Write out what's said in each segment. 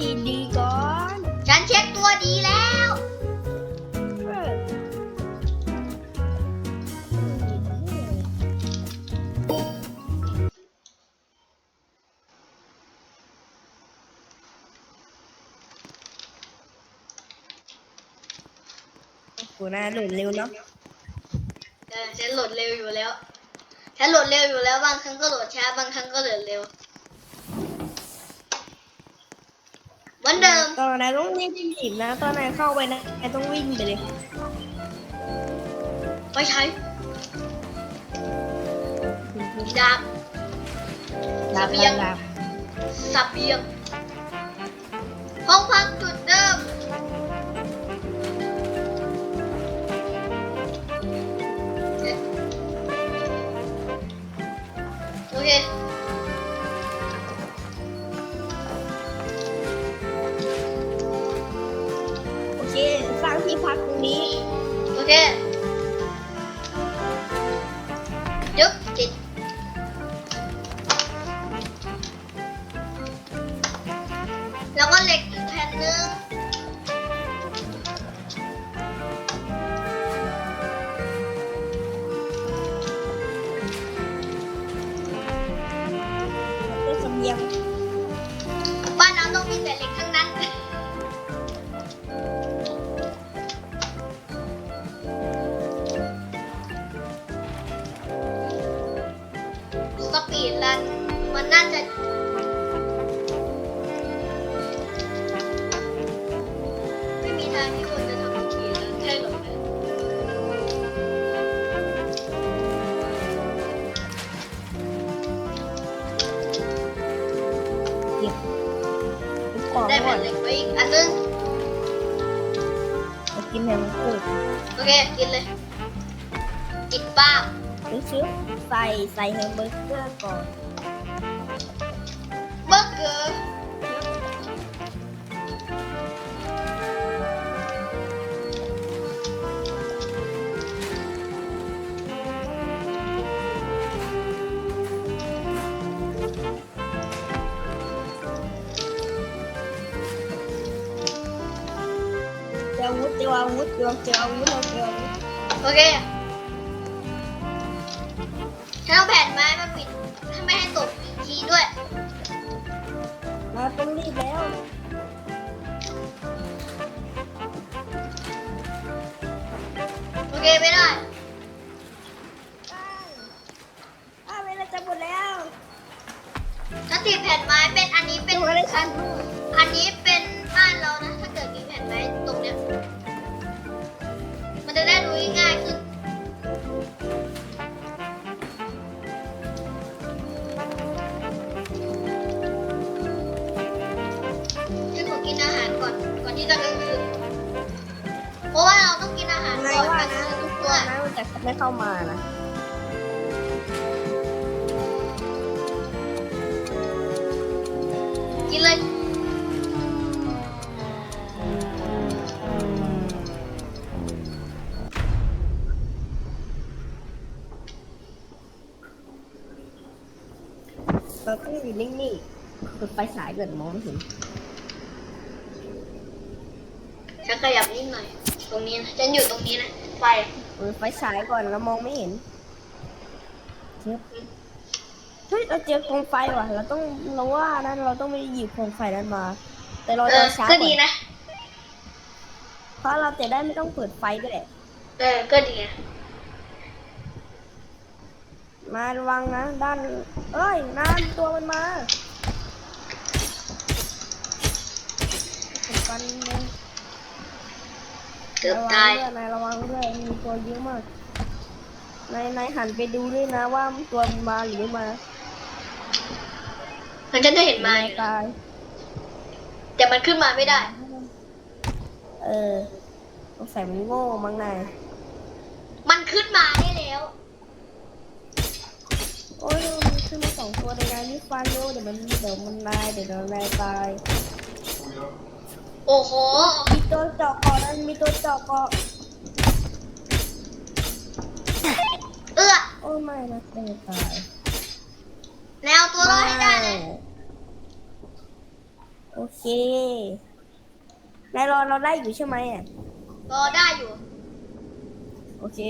ดีดีๆก่อนฉันเช็คตัวดีแล้ว เออกูน่าหลุดเร็วเนาะเออฉันโหลดเร็วอยู่แล้ว ฉันโหลดเร็วอยู่แล้ว บางครั้งก็โหลดช้า บางครั้งก็โหลดเร็วเหมื อนเดิม ตอนนั้นต้องรีบจีบนะ ตอนนั้นเข้าไปนะนายต้องวิ่งไปเลย ไปใช้ดาบดาบเสบียงดาบสับเบียงห้องพักจุดเดิม เคกินเลย กินป้าบซื้อซื้อใส่ใส่แฮมเบอร์เกอร์ก่อน ออาวุธเจออาวุธเจอเจออาวุธเราเจออาวุธโอเคฉันเอาแผ่นไม้มาปิดถ้าไม่ให้ตกอีกทีด้วยมาต้องรีบแล้วโอเคไม่ได้อ้าวเวลาจะหมดแล้วถ้าติดแผ่นไม้เป็นอันนี้เป็นดูอะไรฉันอันนี้เป็นบ้านเรานะ ง่ายขึ้นฉันขอกินอาหารก่อน ก่อนที่จะกลางคืนเพราะว่าเราต้องกินอาหารนายก่อนว่ากลางนะคืนทุทุกกตัตัววนะมันจะไม่เข้ามานะ เราต้องอยู่นิ่งๆคือไฟฉายเกิดมองไม่เห็นฉันขยับนิดหน่อย ตรงนี้นะฉันอยู่ตรงนี้นะ ไฟเปิดไฟฉายก่อนแล้วมองไม่เห็นเฮ้ยเฮ้ยเราเจอโคมไฟว่ะ เราต้องเราว่านั้นเราต้องไม่หยิบโคมไฟนั้นมา แต่เราเอจะอช้าก็ก่ดีอนนะ เพราะเราจะได้ไม่ต้องเปิดไฟด้วยเออก็ดีนะ มาระวังนะ ด้าน เอ้ยนานตัวมันมาผมกันเลยเกือบระวัตางยด้วยนายระวังด้วยมีตัวเยอะมากนายนายหันไปดูด้วยนะว่าตัวมันมาหรือไม่มามันฉันจะเห็นมาอยู่นายนะตาย แต่มันขึ้นมาไม่ได้ เออสงสัยมันโง่มั้งนายมันขึ้นมาได้แล้ว โอ้ยมันขึ้นมาสองตัวเลยนายรีบฟันเร็วเดี๋ยวมันเดี๋ยวมันนายเดี๋ยวนายตายโอ้โห มีตัวเจาะเกาะนั้นมีตัวเจาะเกาะเอื้อโอ้ยไม่นะเดี๋ยวตายแนวตัวรอดให้ได้เลยไโอเคนายรอเราได้อยู่ใช่ไหมอะรอได้อยู่ โอเค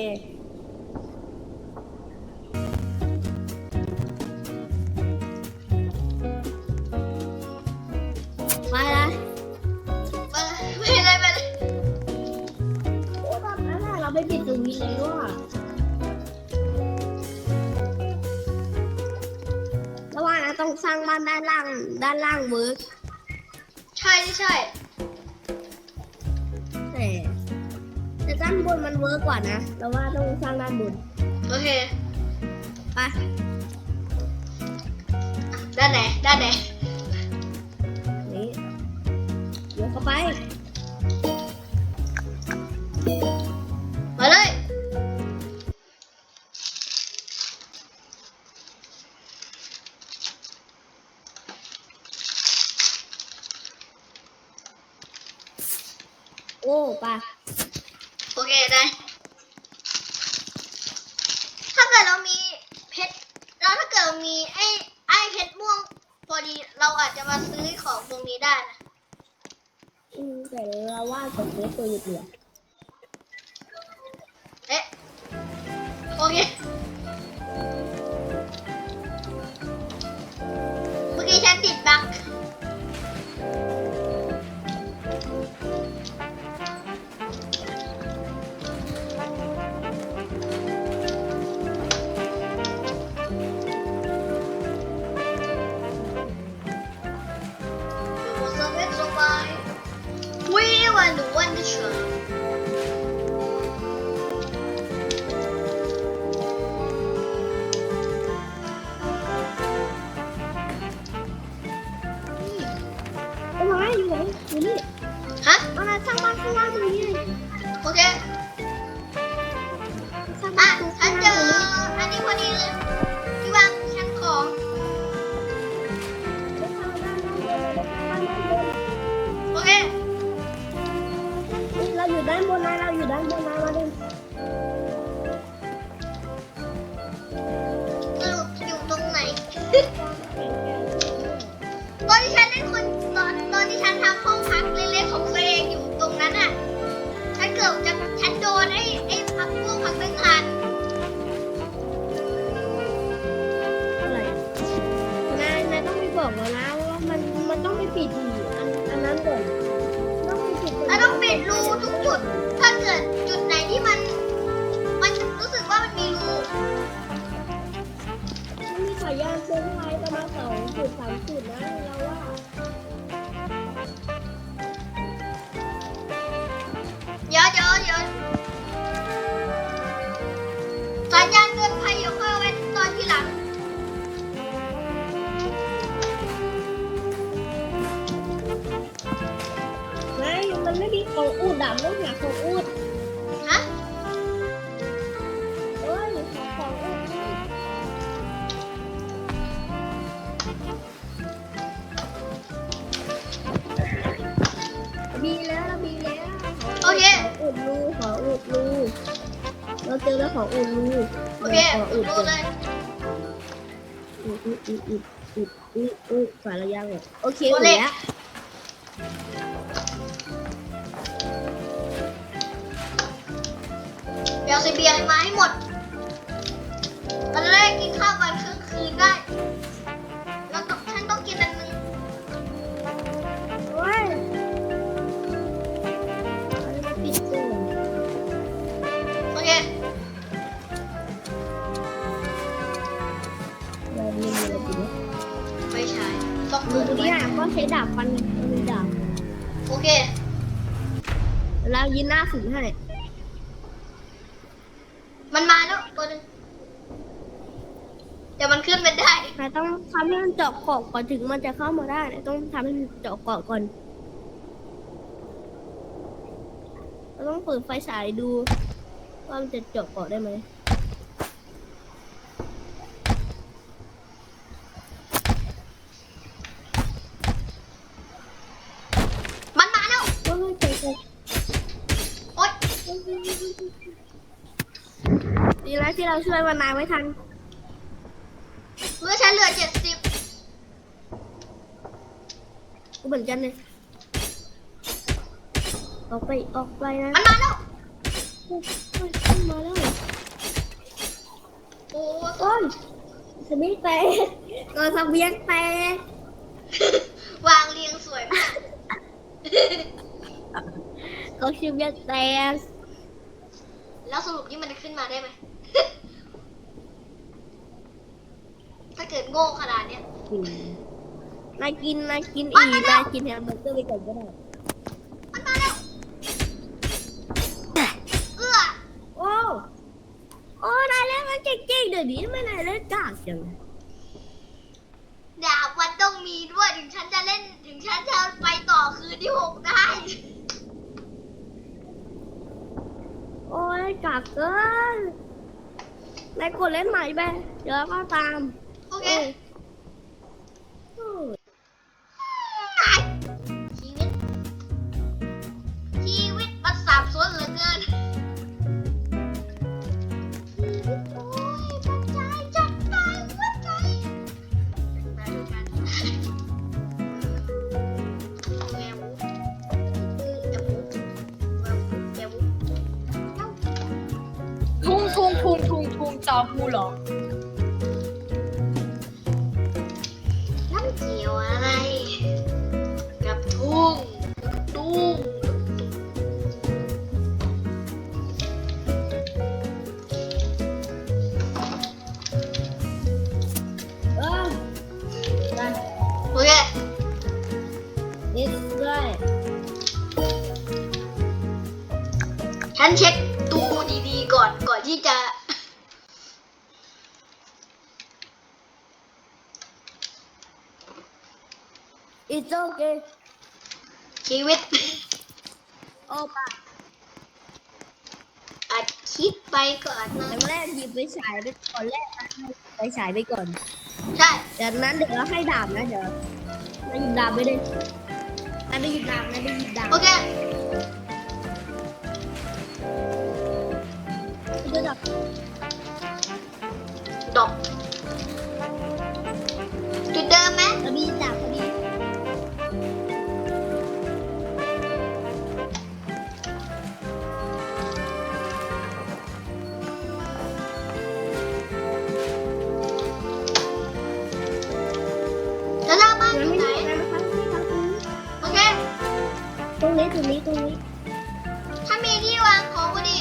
ด้านล่างด้านล่างเวิร์กใช่ใช่แต่แต่ด้านบนมันเวิร์กกว่านะเราว่าต้องสร้างด้านบนโอเคไปด้านไหนด้านไหนนี่เดี๋ยวเข้าไป โอ้ไปโอเคได้ ถ้าเกิดเรามีเพชรแล้วถ้าเกิดเรามีไอ้ไอ้เพชรม่วงพอดีเราอาจจะมาซื้อของตรงนี้ได้นะ อืมแต่เราว่ากับเนื้อตัวหยุดเหลือ ฮะเอามาสร้างบ้านข้างล่างตรงนี้เลยโอเคสร้างอะบ้านตรงฉัข้านงเจล่างอตรงนี้อันนี้พอดีเลยที่วางชั้นของโอเคเราอยู่ด้านบนนะเราอยู่ด้านบนนะ เราเจอแล้วขออุดรูโอเคขออุดดูเลยอุดอุดอุดอุดอุดอุดอุดฝ่ายระยะเลยโอเคหมดแล้วเดี๋ยวเสบียงมาให้หมดเราจะได้กินข้าววันครึ่งคืนได้ ดูเปิดดิไว้อะก็ใช้ดาบฟันมีดาบโอเคเรายินหน้าฝืนให้มันมาแล้วตัวหนึงเดี๋ยวมันขึ้นไปได้นายต้องทำให้มันเจาะเกาะก่อนถึงมันจะเข้ามาได้นายต้องทำให้มันเจาะเกาะก่อนเราต้องเปิดไฟฉายดู ว่ามันจะเจาะเกาะได้ไหม มันมาแล้ว ว่ามันเจาะเกาะ โอ๊ย ดีแล้วที่เราช่วยวันนายไว้ทัน เมื่อฉันเหลือเจ็ดสิบกูเหมือนกันเลยออกไปออกไปนะมันมาแล้วเฮ้ยเฮ้ยขึ้นมาแล้วโอ้โอ้ยสมิงแตกตัวสเบียงแตกวางเรียงสวยมากเขาชื่อเบียงแตก แล้วสรุปนี่มันจะขึ้นมาได้ไหม ถ้าเกิดโง่ขนาดเนี้ยกินนายกินนายกินอีนายกินแฮมเบอร์เกอร์ไปก่อนก็ได้มันมาแล้วเอื้อโอ้โอ้นายเล่นมันเก่งๆเดี๋ยวนี้ทำไมนายเล่นกากจังดาบมันต้องมีด้วยถึงฉันจะเล่นถึงฉันจะไปต่อคืนที่หกได้ โอ้ยกากเกินนายกดเล่นใหม่ไปเดี๋ยวก็ตามโอเคโอ้ยชีวิต ชีวิตมันสับสนเหลือเกิน จอมกูเหรอ น้ำเกี่ยวอะไร กับทุ่งตุ้งเออได้โอเคนิดด้วยฉันเช็คตู้ดีๆก่อนก่อนที่จะ อีโจ เกชีวิต โอ้ปะอัดคลิปไปก่อนนะแต่แรกหยิบไปฉายไปก่อนแรกนะไปฉายไปก่อนใช่ จากนั้นเดี๋ยวเราให้ดาบนะเดี๋ยวเราหยิบดาบไปเลยนายไปหยิบดาบนายไปหยิบดาบโอเคเดี๋ยวดาบ นี้ตรงนี้ตรงนี้ ถ้ามีที่วางของก็ดี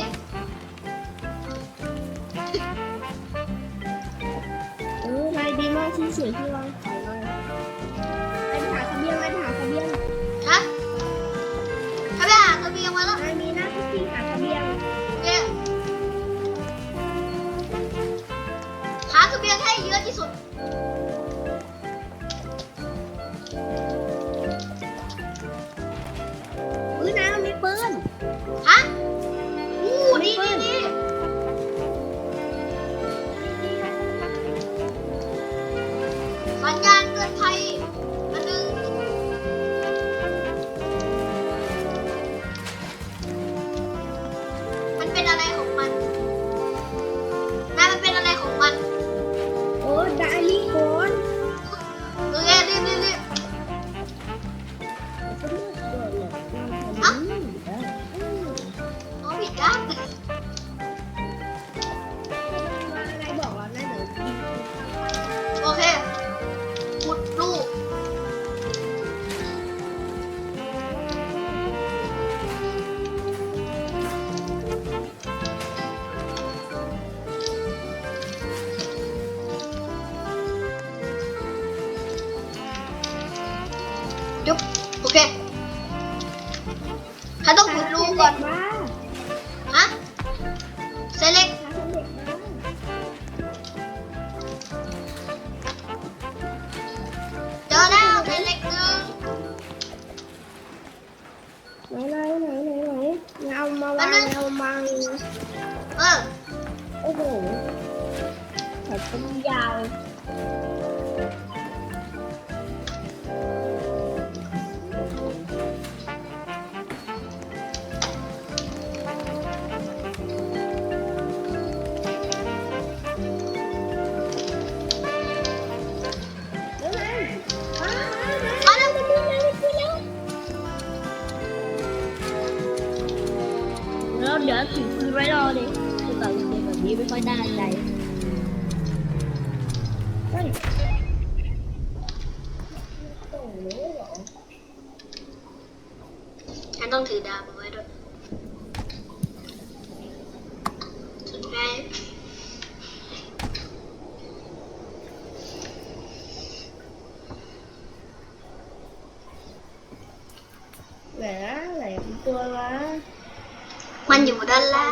เออนายดีมากที่สวยที่วางาต้องขุดลูกก่อนมาฮะเซเล็กหาคนเด็กมาเจอแล้วเซเล็กหนึ่งไหนไหนไหนไหนไหนเอามาวางเอามาเออโอ้โหแถบเป็นยาว ด้านล่าง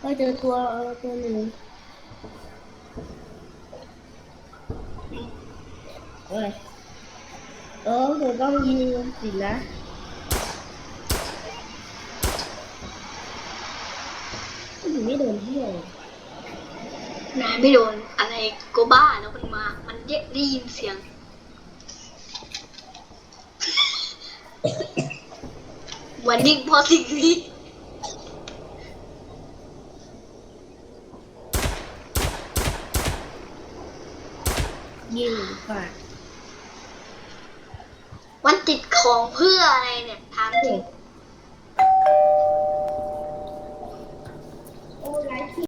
เออเจอตัวเออตัวหนึ่งเอ้ยเออเธอต้องยิงสินะยิงไม่โดนที่เลยนายไม่โดนอะไรก็บ้าแล้วมันมา มันเยได้ยินเสียงวันนี้พอสิ่งนี้ ยิงก่อนมันติดของเพื่ออะไรเนี่ยถามจริง